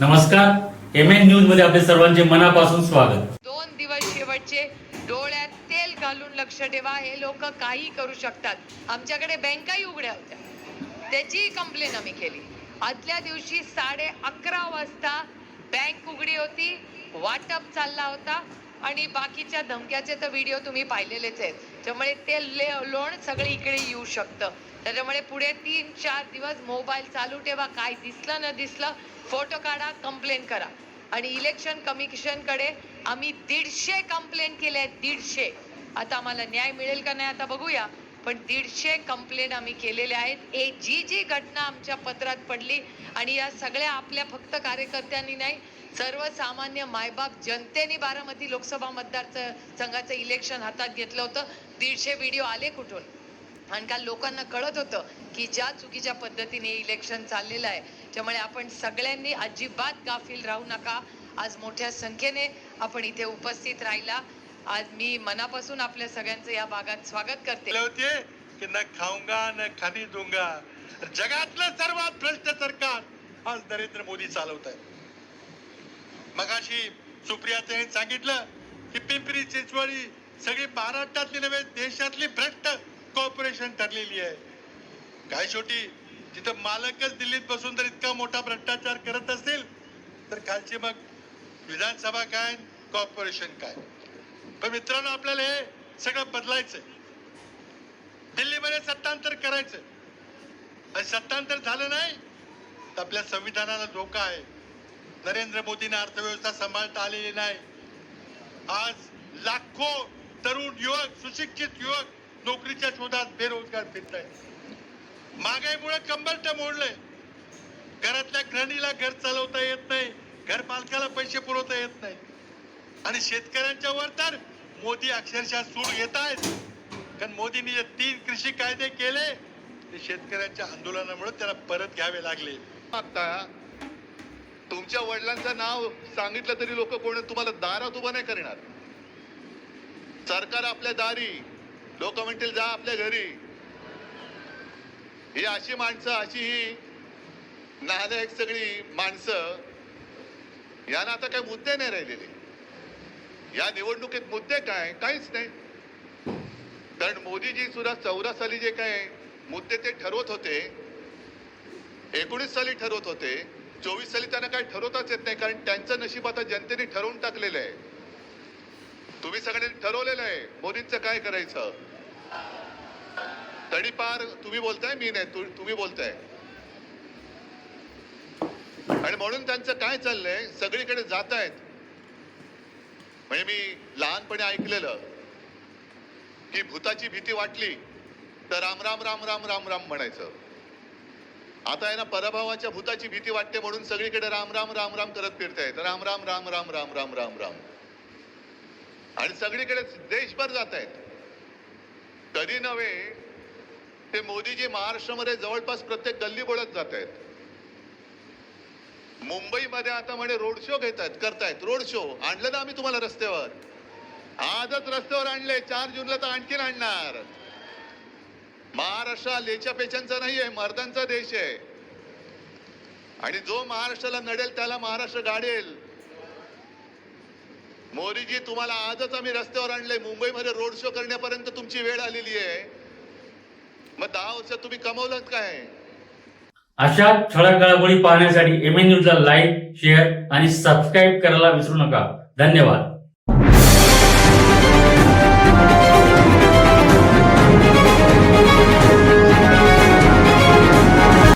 नमस्कार. M N न्यूजमध्ये आपले सर्वांचे मनापासून स्वागत. दोन दिवस शेवटचे डोळ्यात तेल घालून लक्ष ठेवा. हे लोक काही करू शकतात. आमच्याकडे बँकाही उघड्या होत्या. त्याची कंप्लेन आम्ही केली. आदल्या दिवशी साडे अकरा वाजता बँक उघडी होती. वाटप चालला होता. आणि बाकीच्या धमक्याचे तर व्हिडिओ तुम्ही पाहिलेलेच आहेत. त्यामुळे ते ले- लोण सगळे इकडे येऊ शकतं. त्याच्यामुळे पुढे तीन चार दिवस मोबाईल चालू ठेवा. काय दिसलं न दिसलं फोटो काढा कंप्लेन करा. आणि इलेक्शन कमिशनकडे आम्ही दीडशे कंप्लेन केले आहेत दीडशे. आता आम्हाला न्याय मिळेल का नाही आता बघूया. पण दीडशे कंप्लेन आम्ही केलेल्या आहेत. ए जी जी घटना आमच्या पत्रात पडली आणि या सगळ्या आपल्या फक्त कार्यकर्त्यांनी नाही सर्वसामान्य मायबाप जनतेने बारामती लोकसभा मतदार संघाचं इलेक्शन हातात घेतलं होतं. दीडशे व्हिडिओ आले कुठून? आणि काल लोकांना कळत होतं की ज्या चुकीच्या पद्धतीने इलेक्शन चाललेलं आहे त्यामुळे आपण सगळ्यांनी अजिबात गाफील राहू नका. आज मोठ्या संख्येने आपण इथे उपस्थित राहिला. आज मी मनापासून आपल्या सगळ्यांचं या भागात स्वागत करते. होते की न खाऊंगा न खाली दूंगा. जगातलं सर्वात भ्रष्ट सरकार आज नरेंद्र मोदी चालवत आहे मगाशी सुप्रिया हे सांगितलं की पिंपरी चिंचवडी सगळी महाराष्ट्रातली नव्हे देशातली भ्रष्ट कॉर्पोरेशन ठरलेली आहे. काय शेवटी तिथं मालकच दिल्लीत बसून जर इतका मोठा भ्रष्टाचार करत असतील तर खालची मग विधानसभा काय कॉर्पोरेशन काय? पण मित्रांनो आपल्याला हे सगळं बदलायचंय. दिल्लीमध्ये सत्तांतर करायचं आणि सत्तांतर झालं नाही तर आपल्या संविधानाला धोका आहे. नरेंद्र मोदींना अर्थव्यवस्था सांभाळता आलेली नाही. आज लाखो तरुण युवक सुशिक्षित युवक नोकरीच्या शोधात बेरोजगार फिरत आहेत महागाईमुळे कंबरट मोडलंय. घरातल्या गृहिणीला घर चालवता येत नाही घर मालकाला पैसे पुरवता येत नाही. आणि शेतकऱ्यांच्या वर तर मोदी अक्षरशः सूड घेत आहेत कारण मोदींनी जे तीन कृषी कायदे केले ते शेतकऱ्यांच्या आंदोलनामुळे त्याला परत घ्यावे लागले. आता तुमच्या वडिलांचं नाव सांगितलं तरी लोक कोण तुम्हाला दारात उभं नाही करणार. सरकार आपल्या दारी. लोक म्हणतील जा आपल्या घरी. ही अशी माणसं अशी ही नालायक सगळी माणसं यांना आता काही मुद्दे नाही राहिलेले. या निवडणुकीत मुद्दे काय? काहीच नाही. कारण मोदीजी सुद्धा चौदा साली जे काय मुद्दे ते ठरवत होते एकोणीस साली ठरवत होते चोवीस साली त्यांना काही ठरवताच येत नाही कारण त्यांचं नशीब आता जनतेने ठरवून टाकलेलं आहे. तुम्ही सगळ्यांनी ठरवलेलं आहे मोदींचं काय करायचं? तडीपार तुम्ही बोलताय मी नाही तुम्ही बोलताय. आणि म्हणून त्यांचं काय चाललंय सगळीकडे जात आहेत म्हणजे मी लहानपणी ऐकलेलं की भूताची भीती वाटली तर राम राम राम राम राम राम म्हणायचं. आता आहे ना पराभवाच्या भूताची भीती वाटते म्हणून सगळीकडे राम राम राम राम करत फिरतायत राम राम राम राम राम राम राम राम. आणि सगळीकडे देशभर जात आहेत कधी नव्हे ते मोदीजी महाराष्ट्रामध्ये जवळपास प्रत्येक गल्ली बोलत जात आहेत मुंबईमध्ये आता म्हणे रोड शो घेत आहेत करतायत. Road show. आणलं ना आम्ही तुम्हाला रस्त्यावर. आजच रस्त्यावर आणले चार जूनला तर आणखीन आणणार. महाराष्ट्र हा लेच्या पेच्यांचा नाही आहे मर्दांचा देश. आहे आणि जो महाराष्ट्राला नडेल त्याला महाराष्ट्र गाडेल. मोदीजी तुम्हाला आजच आम्ही रस्त्यावर आणले मुंबईमध्ये रोड शो करण्यापर्यंत तुमची वेळ आलेली आहे. मग दहा वर्ष तुम्ही कमवलं काय? अशा ठळक घडामोडी पाहण्यासाठी एम न्यूजला लाईक शेअर आणि सबस्क्राईब करायला विसरू नका. धन्यवाद.